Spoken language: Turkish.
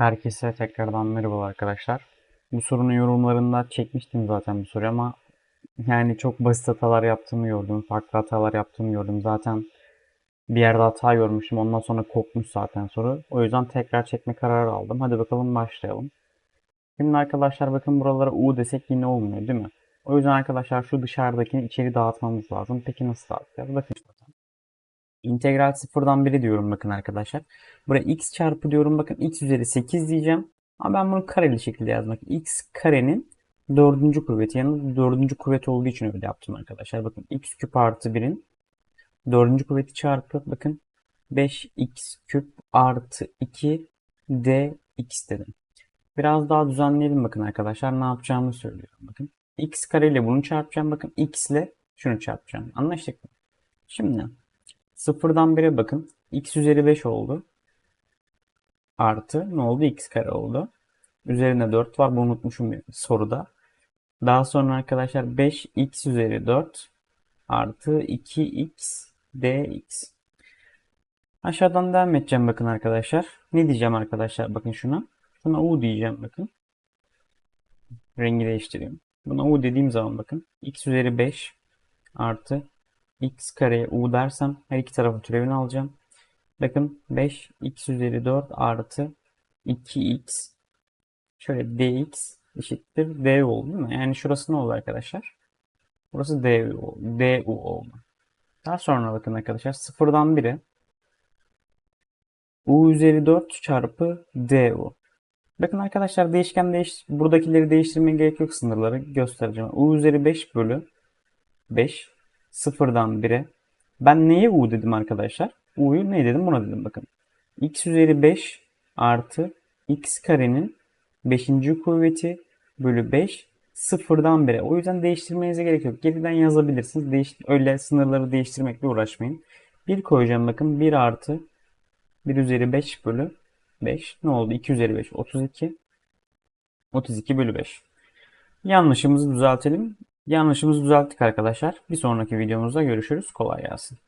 Herkese tekrardan merhaba arkadaşlar. Bu sorunun yorumlarında çekmiştim zaten bu soruyu ama yani çok basit hatalar yaptığımı gördüm. Farklı hatalar yaptığımı gördüm. Zaten bir yerde hata görmüşüm. Ondan sonra kopmuş zaten soru. O yüzden tekrar çekme kararı aldım. Hadi bakalım başlayalım. Şimdi arkadaşlar bakın buralara U desek yine olmuyor değil mi? O yüzden arkadaşlar şu dışarıdakini içeri dağıtmamız lazım. Peki nasıl dağıtacağız? Bakın. İntegral sıfırdan 1'e diyorum bakın arkadaşlar. Buraya x çarpı diyorum bakın x üzeri 8 diyeceğim. Ama ben bunu kareli şekilde yazmak. x karenin dördüncü kuvveti. Yani dördüncü kuvvet olduğu için öyle yaptım arkadaşlar. Bakın x küp artı 1'in dördüncü kuvveti çarpı bakın 5x küp artı 2 dx dedim. Biraz daha düzenleyelim bakın arkadaşlar. Ne yapacağımı söylüyorum. Bakın x kare bunu çarpacağım. Bakın x ile şunu çarpacağım. Anlaştık mı? Şimdi sıfırdan 1'e bakın. x üzeri 5 oldu. Artı ne oldu? x kare oldu. Üzerinde 4 var. Bunu unutmuşum bir soruda. Daha sonra arkadaşlar 5x üzeri 4 artı 2x dx. Aşağıdan devam edeceğim bakın arkadaşlar. Ne diyeceğim arkadaşlar? Bakın şuna. Şuna u diyeceğim bakın. Rengi değiştireyim. Buna u dediğim zaman bakın. x üzeri 5 artı x kareye u dersem her iki tarafın türevini alacağım. Bakın 5 x üzeri 4 artı 2x şöyle dx eşittir du oldu değil mi? Yani şurası ne oldu arkadaşlar? Burası du, oldu. du oldu. Daha sonra bakın arkadaşlar sıfırdan 1'e u üzeri 4 çarpı du. Bakın arkadaşlar değişken değiş buradakileri değiştirmeye gerek yok sınırları göstereceğim. u üzeri 5 bölü 5 sıfırdan 1'e ben neye u dedim arkadaşlar? u'yu ne dedim buna dedim bakın. x üzeri 5 artı x karenin 5. kuvveti bölü 5 sıfırdan 1'e. O yüzden değiştirmenize gerek yok. Geriden yazabilirsiniz. Değiş öyle sınırları değiştirmekle uğraşmayın. 1 koyacağım bakın. 1 artı 1 üzeri 5 bölü 5. Ne oldu? 2 üzeri 5. 32. 32 bölü 5. Yanlışımızı düzeltelim. Yanlışımızı düzelttik arkadaşlar. Bir sonraki videomuzda görüşürüz. Kolay gelsin.